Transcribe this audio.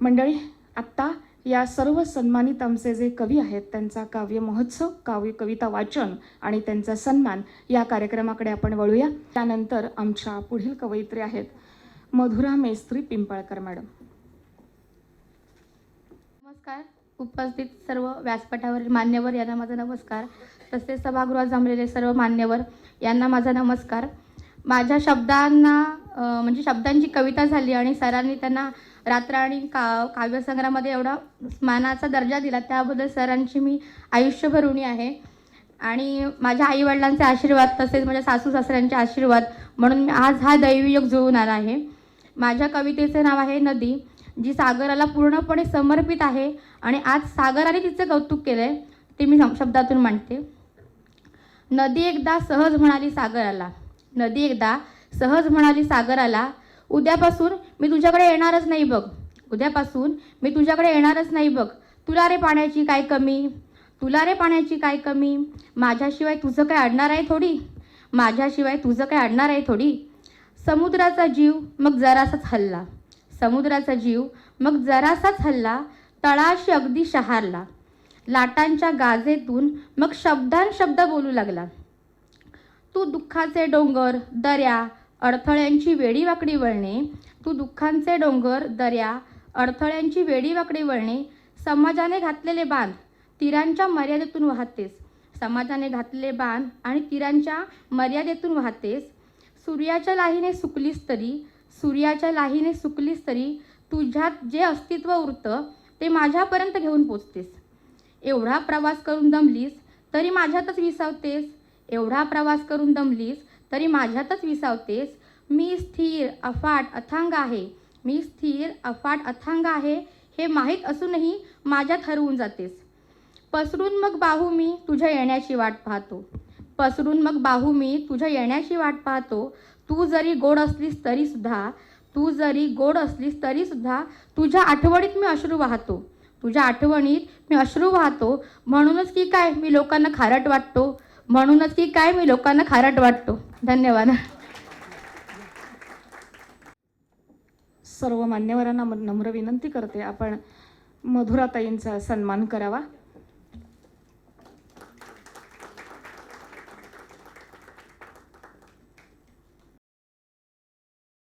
मंडळी आत्ता या सर्व सन्मानित आमचे जे कवी आहेत त्यांचा काव्य महोत्सव काव्य कविता वाचन आणि त्यांचा सन्मान या कार्यक्रमाकडे आपण वळूया. त्यानंतर आमच्या पुढील कवयित्री आहेत मधुरा मेस्त्री पिंपळकर मॅडम. नमस्कार. उपस्थित सर्व व्यासपीठावरील मान्यवर यांना माझा नमस्कार. तसेच सभागृहात जमलेले सर्व मान्यवर यांना माझा नमस्कार. माझ्या शब्दांना म्हणजे शब्दांची कविता झाली आणि सरांनी त्यांना रात्र आणि का काव्यसंग्रहामध्ये एवढा मानाचा दर्जा दिला त्याबद्दल सरांची मी आयुष्यभर ऋणी आहे. आणि माझ्या आईवडिलांचे आशीर्वाद तसेच माझ्या सासू सासऱ्यांचे आशीर्वाद म्हणून मी आज हा दैवी योग जुळून आला आहे. माझ्या कवितेचे नाव आहे नदी जी सागराला पूर्णपणे समर्पित आहे आणि आज सागराने तिचं कौतुक केलं आहे ते मी शब्दातून मांडते. नदी एकदा सहज म्हणाली सागराला नदी एकदा सहज म्हणाली सागराला उद्यापासून मी तुझ्याकडे येणारच नाही बघ. उद्यापासून मी तुझ्याकडे येणारच नाही बघ. तुला रे पाण्याची काय कमी? तुला रे पाण्याची काय कमी? माझ्याशिवाय तुझं काय अडणार आहे थोडी? माझ्याशिवाय तुझं काय अडणार आहे थोडी? समुद्राचा जीव मग जरासाच हल्ला. समुद्राचा जीव मग जरासाच हल्ला. तळाशी अगदी शहारला. लाटांच्या गाजेतून मग शब्दान शब्द बोलू लागला. तू दुःखाचे डोंगर दऱ्या अडथळ्यांची वेडी वाकडी वळणे तू दुःखांचे डोंगर दऱ्या अडथळ्यांची वेडी वाकडी वळणे समाजाने घातलेले बांध तीरांच्या मर्यादेतून वाहतेस. समाजाने घातलेले बांध आणि तीरांच्या मर्यादेतून वाहतेस. सूर्याच्या लाहीने सुकलीस तरी सूर्याच्या लाहीने सुकलीस तरी तुझ्यात जे अस्तित्व उरतं ते माझ्यापर्यंत घेऊन पोचतेस. एवढा प्रवास करून दमलीस तरी माझ्यातच विसावतेस. एवढा प्रवास करून दमलीस तरी माझ्यातच विसावतेस. मी स्थिर अफाट अथांग आहे. मी स्थिर अफाट अथांग आहे हे माहीत असूनही माझ्यात हरवून जातेस. पसरून मग बाहू मी तुझ्या येण्याची वाट पाहतो. पसरून मग बाहू मी तुझ्या येण्याची वाट पाहतो. तू जरी गोड असलीस तरीसुद्धा तू जरी गोड असलीस तरीसुद्धा तुझ्या आठवणीत मी अश्रू वाहतो. तुझ्या आठवणीत मी अश्रू वाहतो. म्हणूनच की काय मी लोकांना खारट वाटतो. म्हणूनच की काय मी लोकांना खारट वाटतो. धन्यवाद. सर्व मान्यवरांना म- नम्र विनंती करते. आपण मधुराताईंचा सन्मान करावा.